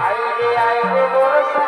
আইরে আইরে বড়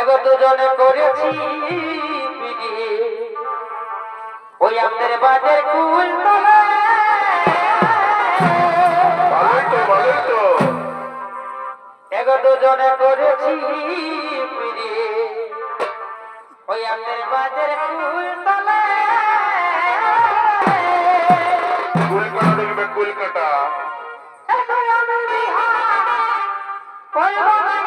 এগত জনে করেছি ওই আমাদের বাদের কুল দুজনে করেছি ওই আমাদের বাদের কুল তলে। কুলকাটা দেখবে কুল পয়গম্বর